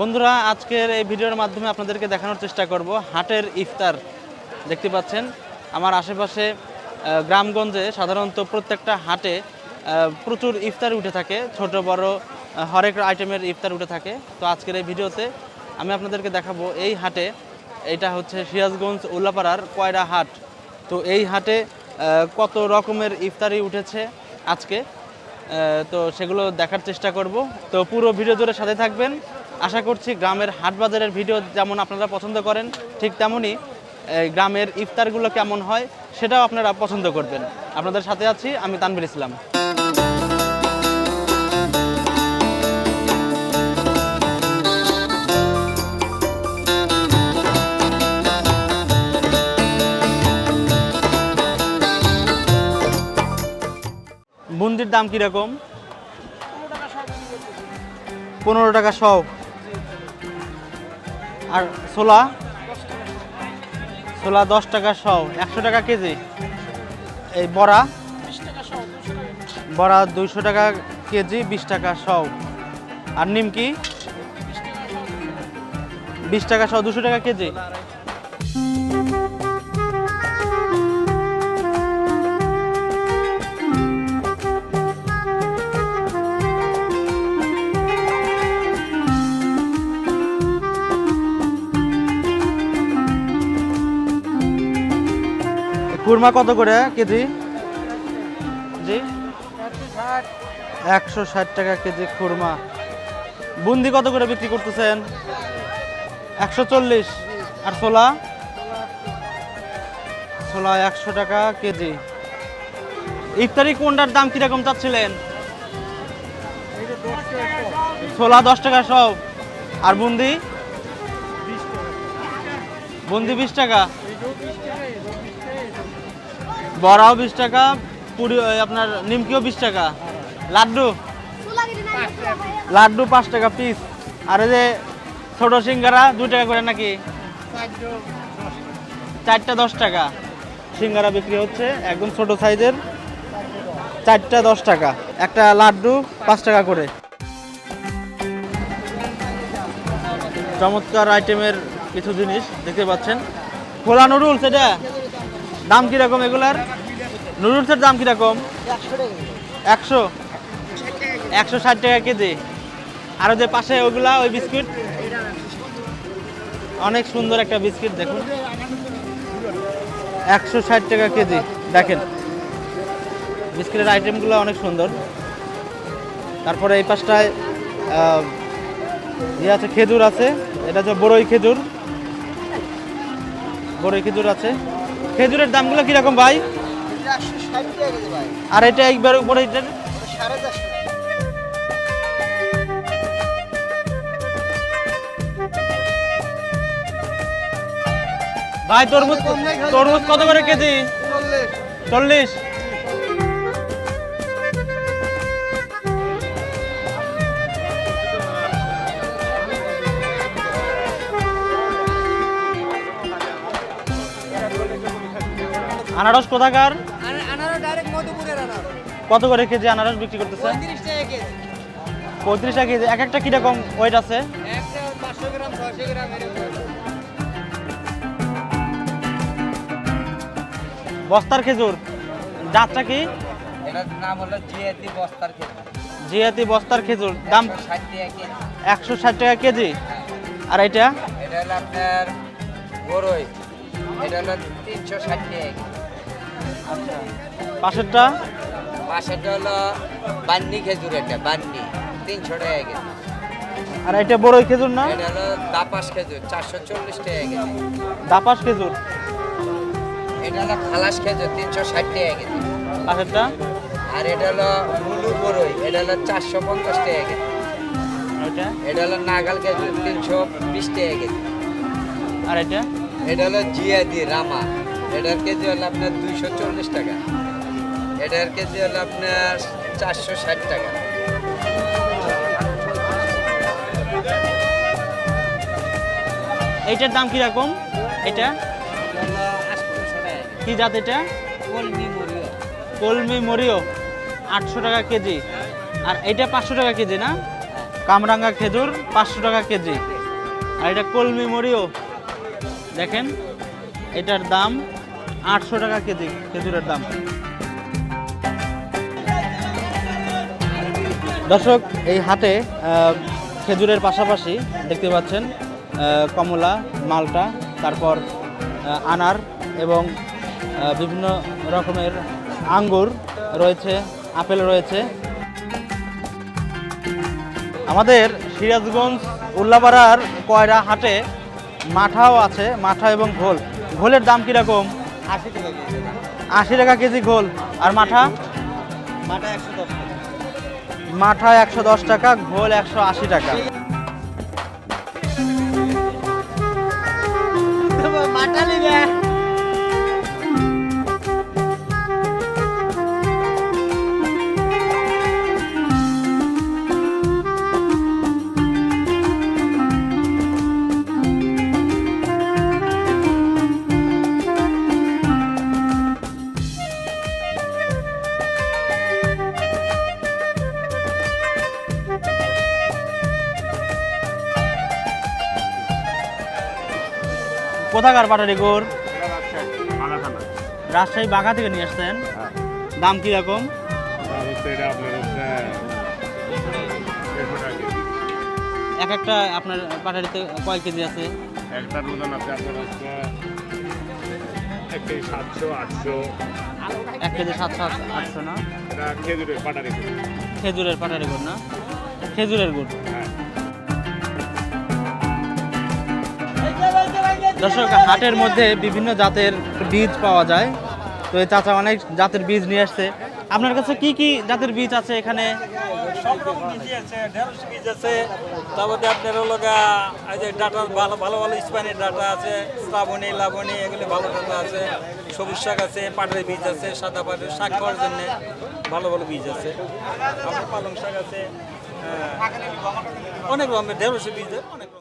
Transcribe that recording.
বন্ধুরা, আজকের এই ভিডিওর মাধ্যমে আপনাদেরকে দেখানোর চেষ্টা করব হাটের ইফতার। দেখতে পাচ্ছেন, আমার আশেপাশে গ্রামগঞ্জে সাধারণত প্রত্যেকটা হাটে প্রচুর ইফতার উঠে থাকে, ছোট, বড় হরেক আইটেমের ইফতার উঠে থাকে। তো আজকের এই ভিডিওতে আমি আপনাদেরকে দেখাবো এই হাটে, এটা হচ্ছে সিরাজগঞ্জ উল্লাপাড়ার কয়রা হাট। তো এই হাটে কত রকমের ইফতারি উঠেছে আজকে তো সেগুলো দেখার চেষ্টা করব। তো পুরো ভিডিও জুড়ে সাথে থাকবেন। আশা করছি গ্রামের হাট বাজারের ভিডিও যেমন আপনারা পছন্দ করেন, ঠিক তেমনই গ্রামের ইফতারগুলো কেমন হয় সেটাও আপনারা পছন্দ করবেন। আপনাদের সাথে আছি আমি তানবির ইসলাম। বুন্দির দাম কীরকম? পনেরো টাকা সব। আর ছোলা? ছোলা দশ টাকা সব একশো টাকা কেজি। এই বড়া? বড়া দুইশো টাকা কেজি, বিশ টাকা সব আর নিমকি? বিশ টাকা সহ, দুশো টাকা কেজি। কুরমা কত করে কেজি? জি। একশো ষাট টাকা কেজি খুরমা বুন্দি কত করে বিক্রি করতেছেন? একশো চল্লিশ। আর ছোলা? ছোলা একশো টাকা কেজি। ইফতারি কোনটার দাম কীরকম চাচ্ছিলেন? ছোলা দশ টাকা সব। আর বুন্দি? বুন্দি বিশ টাকা। বড়াও বিশ টাকা, পুরি আপনার নিমকিও বিশ টাকা। লাড্ডু? লাড্ডু পাঁচ টাকা পিস আর এই যে ছোট সিঙ্গারা দুই টাকা করে নাকি? চারটা দশ টাকা। সিঙ্গারা বিক্রি হচ্ছে একদম ছোট সাইজের। চারটা দশ টাকা। একটা লাড্ডু পাঁচ টাকা করে। চমৎকার আইটেমের কিছু জিনিস দেখতে পাচ্ছেন। খোলা নুডলস এটা? দাম কীরকম এগুলার? নুডলসের দাম কীরকম? একশো। একশো ষাট টাকা কেজি। আর যে পাশে ওগুলা, ওই বিস্কিট? অনেক সুন্দর একটা বিস্কিট, দেখুন। একশো ষাট টাকা কেজি, দেখেন। বিস্কিটের আইটেমগুলো অনেক সুন্দর। তারপরে এই পাশটায় ইয়ে আছে, খেজুর আছে। এটা হচ্ছে বড়ই খেজুর। বড়ই খেজুর আছে। খেজুরের দামগুলো কীরকম ভাই? আর এটা একবার উপরে এটার ভাই তরমুজ তরমুজ কত করে কেজি? চল্লিশ? আনারস কোথাকার? কত করে কেজি আনারস বিক্রি করতেছে? পঁয়ত্রিশ টাকা কেজি। পঁয়ত্রিশ টাকা কেজি। এক একটা কীরকম ওয়েট আছে? বস্তার খেজুর। জাতটা কি? নাম হলো জিএতি বস্তার খেজুর। জিয়াতি বস্তার খেজুর। দাম ষাট টাকা কেজি। একশো ষাট টাকা কেজি? আর এটা? এটা হলো আপনার বড়ই এটা হলো তিনশো ষাট টাকা কেজি। আচ্ছা। পাশেরটা? হলো বান্নি খেজুর এটা বান্নি। তিনশো টাকা কেজি। আর এটা বড়ই খেজুর না? এটা হলো দাপাস খেজুর চারশো চল্লিশ টাকা কেজি। দাপাস খেজুর? এটা হলো খালাস খেজুর তিনশো ষাট টাকা কেজি। পাশেরটা? আর এটা হলো মুলু বড়ই এটা হলো চারশো পঞ্চাশ টাকা কেজি। এটা? এটা হলো নাগাল খেজুর তিনশো বিশ টাকা কেজি। আর এটা? এটা হলো জিয়াদি রামা। এটার কেজি হলো আপনার দুইশো চল্লিশ টাকা। এটার কেজি হলো আপনার চারশো ষাট টাকা। এইটার দাম কীরকম? এটা? কি জাত এটা? কলমি মরিও। আটশো টাকা কেজি। আর এটা পাঁচশো টাকা কেজি না? কামরাঙ্গা খেজুর পাঁচশো টাকা কেজি। আর এটা কলমি মরিও। দেখেন, এটার দাম আটশো টাকা কেজি, খেজুরের দাম। দর্শক, এই হাটে খেজুরের পাশাপাশি দেখতে পাচ্ছেন কমলা, মালটা, তারপর আনার এবং বিভিন্ন রকমের আঙ্গুর রয়েছে, আপেল রয়েছে। আমাদের সিরাজগঞ্জ উল্লাপাড়ার কয়রা হাটে মাঠাও আছে, মাঠা এবং ঘোল। ঘোলের দাম কীরকম? আশি টাকা কেজি। ঘোল। আর মাঠা? মাঠা একশো দশ টাকা। মাঠা একশো দশ টাকা ঘোল একশো আশি টাকা। কোথাকার পাটারি গোর? রাজশাহী বাঘা থেকে নিয়ে আসছেন। দাম কীরকম? এক একটা আপনার পাটারিতে কয় কেজি আছে? একটা ওজন আছে আপনার হচ্ছে এক কেজি সাতশো আটশো। এক কেজি সাতশো আটশো না? খেজুরের পাটারি খেজুরের পাটারি গুড় না? খেজুরের গুড় দর্শক হাটের মধ্যে বিভিন্ন জাতের বীজ পাওয়া যায়। তো এই চাচা অনেক জাতের বীজ নিয়ে আসছে। আপনার কাছে কি কি জাতের বীজ আছে এখানে? সব রকম বীজই আছে ঢেঁড়স বীজ আছে তারপরে আপনার এই যে ডাটা ভালো ভালো ভালো স্পাইনের ডাটা আছে শ্রাবণী লাবণী এগুলি ভালো ডাটা আছে সবুজ শাক আছে পাটের বীজ আছে সাদা পাটের শাক খাওয়ার জন্য ভালো ভালো বীজ আছে। আপনার পালং শাক আছে হ্যাঁ, অনেক রকমের ঢেঁড়সের বীজ অনেক রকম